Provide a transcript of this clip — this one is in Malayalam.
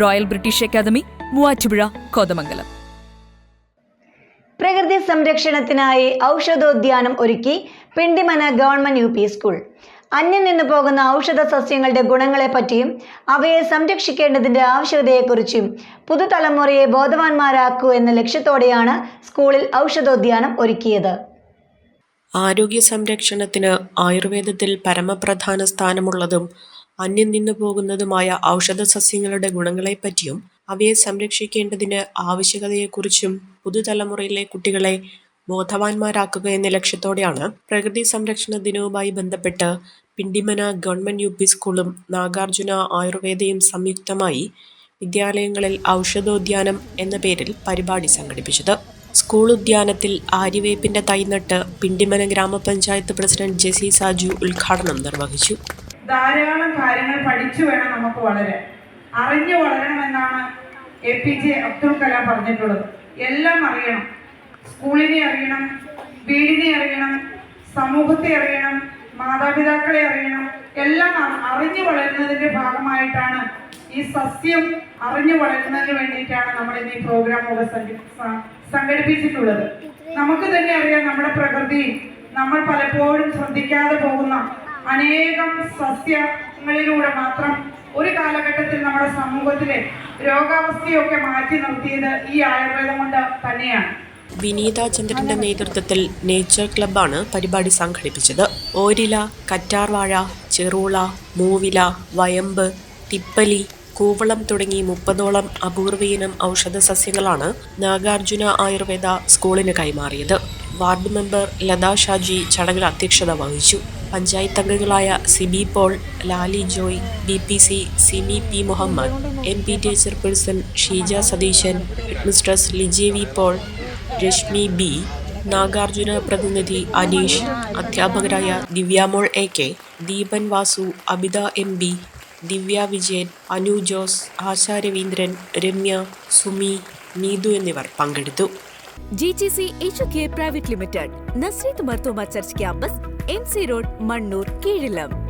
Royal British academy Muvattupuzha Kothamangalam. പ്രകൃതി സംരക്ഷണത്തിനായി ഔഷധോദ്യാനം ഒരുക്കി Pindimana government U P school. അന്യം നിന്ന് പോകുന്ന ഔഷധ സസ്യങ്ങളുടെ ഗുണങ്ങളെപ്പറ്റിയും അവയെ സംരക്ഷിക്കേണ്ടതിന്റെ ആവശ്യകതയെക്കുറിച്ചും പുതുതലമുറയെ ബോധവാന്മാരാക്കൂ എന്ന ലക്ഷ്യത്തോടെയാണ് സ്കൂളിൽ ഔഷധോദ്യാനം ഒരുക്കിയത്. ആരോഗ്യ സംരക്ഷണത്തിന് ആയുർവേദത്തിൽ പരമപ്രധാന സ്ഥാനമുള്ളതും അന്യം നിന്നു പോകുന്നതുമായ ഔഷധ സസ്യങ്ങളുടെ ഗുണങ്ങളെപ്പറ്റിയും അവയെ സംരക്ഷിക്കേണ്ടതിന് ആവശ്യകതയെക്കുറിച്ചും പുതുതലമുറയിലെ കുട്ടികളെ ബോധവാന്മാരാക്കുക എന്ന ലക്ഷ്യത്തോടെയാണ് പ്രകൃതി സംരക്ഷണ ദിനവുമായി ബന്ധപ്പെട്ട് പിണ്ടിമന ഗവൺമെന്റ് യു പി സ്കൂളും നാഗാർജുന ആയുർവേദയും സംയുക്തമായി വിദ്യാലയങ്ങളിൽ ഔഷധോദ്യാനം എന്ന പേരിൽ പരിപാടി സംഘടിപ്പിച്ചത്. സ്കൂൾ ഉദ്യാനത്തിൽ ആര്യവേപ്പിന്റെ തൈനട്ട് പിണ്ടിമന ഗ്രാമപഞ്ചായത്ത് പ്രസിഡന്റ് ജെസി സാജു ഉദ്ഘാടനം നിർവഹിച്ചു. ധാരാളം കാര്യങ്ങൾ പഠിച്ചു വേണം നമുക്ക് വളരാൻ അറിഞ്ഞു വളരണമെന്നാണ് A P J Abdul Kalam പറഞ്ഞിട്ടുള്ളത്. എല്ലാം അറിയണം. സ്കൂളിനെ അറിയണം വീടിനെ അറിയണം സമൂഹത്തെ അറിയണം മാതാപിതാക്കളെ അറിയണം എല്ലാം അറിഞ്ഞു വളരുന്നതിന്റെ ഭാഗമായിട്ടാണ് ഈ സസ്യം അറിഞ്ഞു വളരുന്നതിന് വേണ്ടിയിട്ടാണ് നമ്മൾ ഇന്ന് ഈ പ്രോഗ്രാം സംഘടിപ്പിച്ചിട്ടുള്ളത്. നമുക്ക് തന്നെ അറിയാം നമ്മുടെ പ്രകൃതി നമ്മൾ പലപ്പോഴും ശ്രദ്ധിക്കാതെ പോകുന്ന അനേകം സസ്യങ്ങളിലൂടെ മാത്രം ഒരു കാലഘട്ടത്തിൽ നമ്മുടെ സമൂഹത്തിലെ രോഗാവസ്ഥയൊക്കെ മാറ്റി നിർത്തിയത് ഈ ആയുർവേദം കൊണ്ട് തന്നെയാണ്. വിനീത ചന്ദ്രന്റെ നേതൃത്വത്തിൽ നേച്ചർ ക്ലബ്ബാണ് പരിപാടി സംഘടിപ്പിച്ചത്. ഓരില കറ്റാർവാഴ ചെറുള മൂവില വയമ്പ് തിപ്പലി കൂവളം തുടങ്ങി മുപ്പതോളം അപൂർവയിനം ഔഷധ സസ്യങ്ങളാണ് നാഗാർജുന ആയുർവേദ സ്കൂളിന് കൈമാറിയത്. വാർഡ് മെമ്പർ ലതാ ഷാജി ചടങ്ങിൽ അധ്യക്ഷത വഹിച്ചു. പഞ്ചായത്ത് അംഗങ്ങളായ Siby Paul Lali Joy B P C Simi P Muhammad M P T chairperson Sheeja Satheesan headmistress Liji V Paul Reshmi B Nagarjuna പ്രതിനിധി അനീഷ് അധ്യാപകരായ Divyamol A K Deepan Vasu Abitha M B Divya Vijayan Anu Jose Asha Raveendran Ramya Sumi Neethu എന്നിവർ പങ്കെടുത്തു. G G C H K private limited Nasreeth Marthoma church campus M C road Mannoor Keezhillam.